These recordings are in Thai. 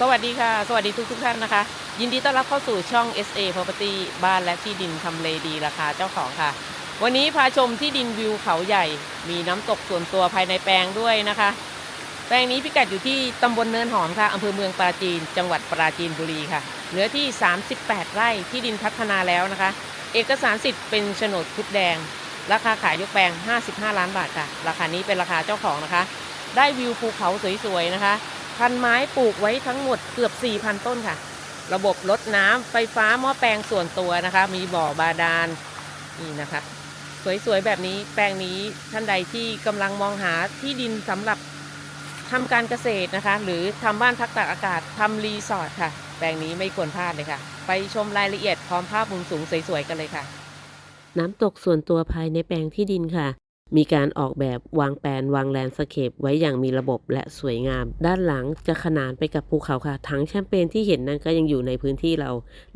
สวัสดีค่ะ สวัสดีทุกทุกท่านนะคะ ยินดีต้อนรับเข้าสู่ช่อง SA Property บ้านและที่ดินทำเลดีราคาเจ้าของค่ะ วันนี้พาชมที่ดินวิวเขาใหญ่ มีน้ำตกส่วนตัวภายในแปลงด้วยนะคะ แปลงนี้พิกัดอยู่ที่ตำบลเนินหอมค่ะอำเภอเมืองปราจีน จังหวัดปราจีนบุรีค่ะเนื้อที่ 38 ไร่ที่ดินพัฒนาแล้วนะคะ เอกสารสิทธิ์เป็นโฉนดชุดแดง ราคาขายยกแปลง 55 ล้านบาทค่ะ ราคานี้เป็นราคาเจ้าของนะคะ ได้วิวภูเขาสวยๆนะคะ พันไม้ปลูกไว้ทั้งหมดเกือบ 4,000 ต้นค่ะ ระบบรดน้ำไฟฟ้าหม้อแปลงส่วนตัวนะคะ มีบ่อบาดาลนี่นะคะ สวยๆ แบบนี้แปลงนี้ท่านใดที่กำลังมองหาที่ดินสำหรับทำการเกษตรนะคะ หรือทำบ้านพักตากอากาศทำรีสอร์ทค่ะ แปลงนี้ไม่ควรพลาดเลยค่ะ ไปชมรายละเอียดพร้อมภาพมุมสูงสวยๆ กันเลยค่ะ น้ำตกส่วนตัวภายในแปลงที่ดินค่ะ มีการออกแบบวางแปลนวางแลนสเคปไว้อย่างมีระบบและสวยงาม ด้านหลังจะขนานไปกับภูเขาค่ะถังแชมเปญที่เห็นนั้นก็ยังอยู่ในพื้นที่เรา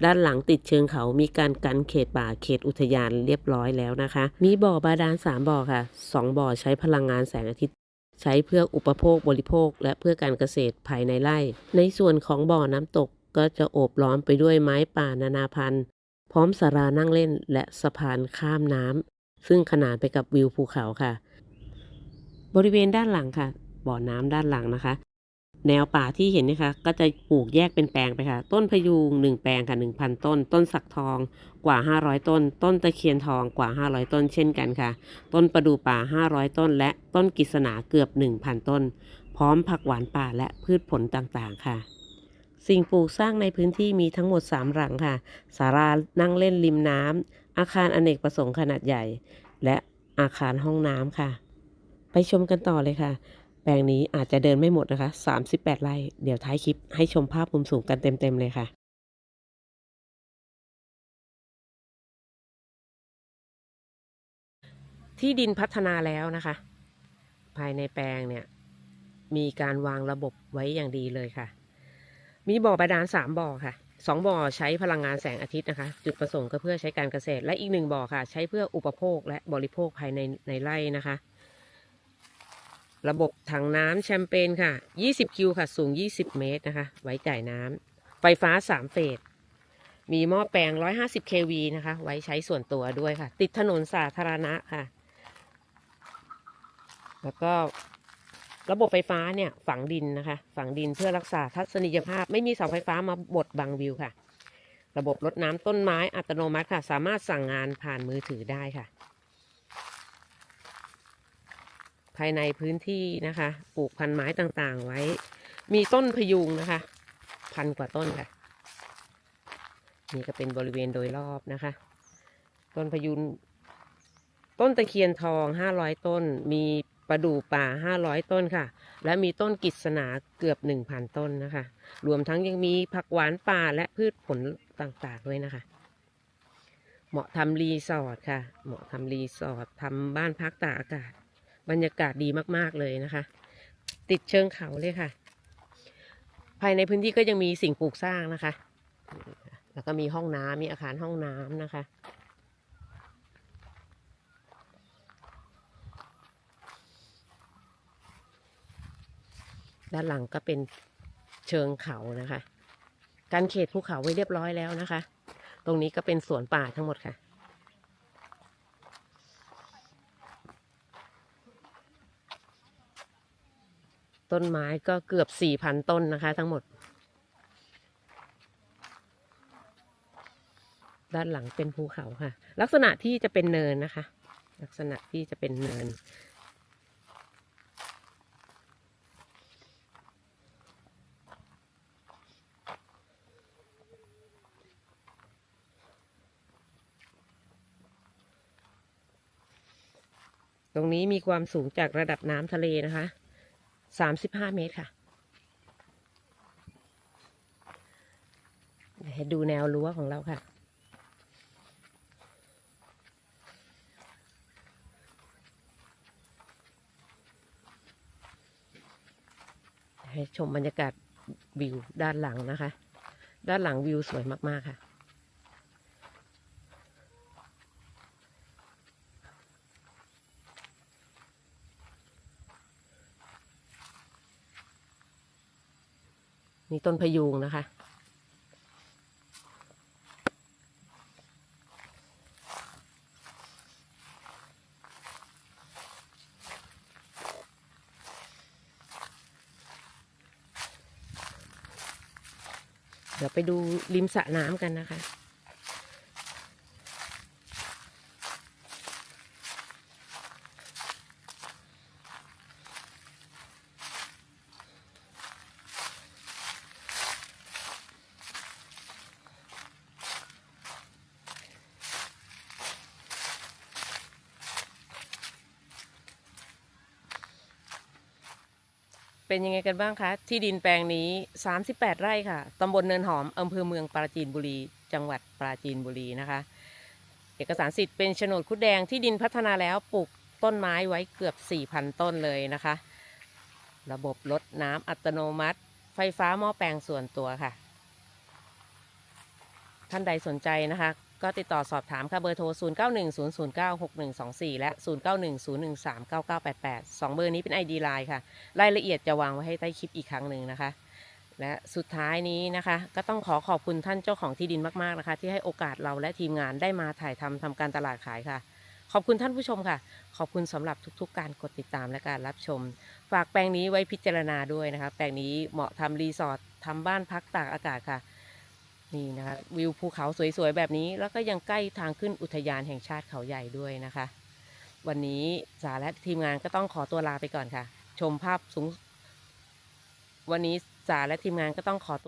ด้านหลังติดเชิงเขามีการกันเขตป่าเขตอุทยานเรียบร้อยแล้วนะคะ มีบ่อบาดาลสามบ่อค่ะสองบ่อใช้พลังงานแสงอาทิตย์ใช้เพื่ออุปโภคบริโภค และเพื่อการเกษตรภายในไร่ ในส่วนของบ่อน้ำตกก็จะโอบล้อมไปด้วยไม้ป่านานาพันธุ์ พร้อมสารานั่งเล่นและสะพานข้ามน้ำ ซึ่งขนานไปกับวิวภูเขาค่ะ บริเวณด้านหลังค่ะ บ่อน้ำด้านหลังนะคะ แนวป่าที่เห็นนะคะ ก็จะปลูกแยกเป็นแปลงไปค่ะ ต้นพยูงหนึ่งแปลงค่ะหนึ่งพันต้น ต้นสักทองกว่า 500 ต้น ต้นตะเคียนทองกว่า 500 ต้นเช่นกันค่ะ ต้นประดู่ป่า 500 ต้น และต้นกิษณาเกือบ 1,000 ต้น พร้อมผักหวานป่าและพืชผลต่างๆค่ะ สิ่งปลูกสร้างในพื้นที่มีทั้งหมด 3 หลังค่ะ ศาลานั่งเล่นริมน้ำ อาคารอเนกประสงค์ขนาดใหญ่ และอาคารห้องน้ำค่ะ ไปชมกันต่อเลยค่ะ แปลงนี้อาจจะเดินไม่หมดนะคะ 38 ไร่ เดี๋ยวท้ายคลิปให้ชมภาพมุมสูงกันเต็มๆเลยค่ะที่ดินพัฒนาแล้วนะคะ ภายในแปลงเนี่ย มีการวางระบบไว้อย่างดีเลยค่ะ มีบ่อบาดาลสามบ่อค่ะ สองบ่อใช้พลังงานแสงอาทิตย์นะคะ จุดประสงค์ก็เพื่อใช้การเกษตร และอีกหนึ่งบ่อค่ะ ใช้เพื่ออุปโภคและบริโภคภายในในไร่นะคะ ระบบถังน้ำแชมเปญค่ะ 20 คิวค่ะ สูง 20 เมตรนะคะ ไว้จ่ายน้ำไฟฟ้า 3 เฟส มีหม้อแปลง 150 kV นะคะ ไว้ใช้ส่วนตัวด้วยค่ะ ติดถนนสาธารณะค่ะ แล้วก็ ระบบไฟฟ้าเนี่ยฝังดินนะคะ ฝังดินเพื่อรักษาทัศนียภาพ ไม่มีเสาไฟฟ้ามาบดบังวิวค่ะ ระบบรดน้ำต้นไม้อัตโนมัติค่ะ สามารถสั่งงานผ่านมือถือได้ค่ะ ภายในพื้นที่นะคะปลูกพันไม้ต่างๆไว้ มีต้นพยุงนะคะ พันกว่าต้นค่ะ นี่ก็เป็นบริเวณโดยรอบนะคะ ต้นพยุงต้นตะเคียนทอง500ต้นมี ประดู่ป่า 500 ต้นค่ะ และมีต้นกิษณาเกือบ 1,000 ต้นนะคะ รวมทั้งยังมีผักหวานป่าและพืชผลต่างๆด้วยนะคะ เหมาะทำรีสอร์ทค่ะ เหมาะทำรีสอร์ททำบ้านพักตากอากาศ บรรยากาศดีมากๆเลยนะคะ ติดเชิงเขาเลยค่ะ ภายในพื้นที่ก็ยังมีสิ่งปลูกสร้างนะคะ แล้วก็มีห้องน้ำมีอาคารห้องน้ำนะคะ ด้านหลังก็เป็นเชิงเขานะคะการเขตภูเขาไว้เรียบร้อยแล้วนะคะ ตรงนี้ก็เป็นสวนป่าทั้งหมดค่ะ ต้นไม้ก็เกือบสี่พันต้นนะคะทั้งหมด ด้านหลังเป็นภูเขาค่ะ ลักษณะที่จะเป็นเนินนะคะ ลักษณะที่จะเป็นเนิน รงนี้มีความสูงจากระดับน้ำทะเลนะคะ สามสิบห้าเมตรค่ะ ให้ดูแนวรั้วของเราค่ะ ให้ชมบรรยากาศวิวด้านหลังนะคะ ด้านหลังวิวสวยมาก ๆ ค่ะ นี่ต้นพยูงนะคะ เดี๋ยวไปดูริมสระน้ำกันนะคะ เป็นยังไงกันบ้างคะ ที่ดินแปลงนี้ 38 ไร่ค่ะตำบลเนินหอมอำเภอเมืองปราจีนบุรี จังหวัดปราจีนบุรีนะคะ เอกสารสิทธิ์เป็นโฉนดคุดแดงที่ดินพัฒนาแล้วปลูกต้นไม้ไว้เกือบ 4,000 ต้นเลยนะคะ ระบบรดน้ำอัตโนมัติ ไฟฟ้าหม้อแปลงส่วนตัวค่ะ ท่านใดสนใจนะคะ ก็ติดต่อสอบถามค่ะเบอร์โทร 0910096124 และ 0910139988 2 เบอร์นี้เป็น ID Line ค่ะ รายละเอียดจะวางไว้ให้ใต้คลิปอีกครั้งหนึ่งนะคะ และสุดท้ายนี้นะคะ ก็ต้องขอขอบคุณท่านเจ้าของที่ดินมากๆนะคะ ที่ให้โอกาสเราและทีมงานได้มาถ่ายทำทำการตลาดขายค่ะ ขอบคุณท่านผู้ชมค่ะ ขอบคุณสำหรับทุกๆ การกดติดตามและการรับชม ฝากแปลงนี้ไว้พิจารณาด้วยนะคะ แปลงนี้เหมาะทำรีสอร์ททำบ้านพักตากอากาศค่ะ นี่นะคะวิวภูเขาสวยๆแบบนี้ แล้วก็ยังใกล้ทางขึ้นอุทยานแห่งชาติเขาใหญ่ด้วยนะคะ วันนี้สาและทีมงานก็ต้องขอตัวลาไปก่อนค่ะ ชมภาพสูง วันนี้สาและทีมงานก็ต้องขอตัว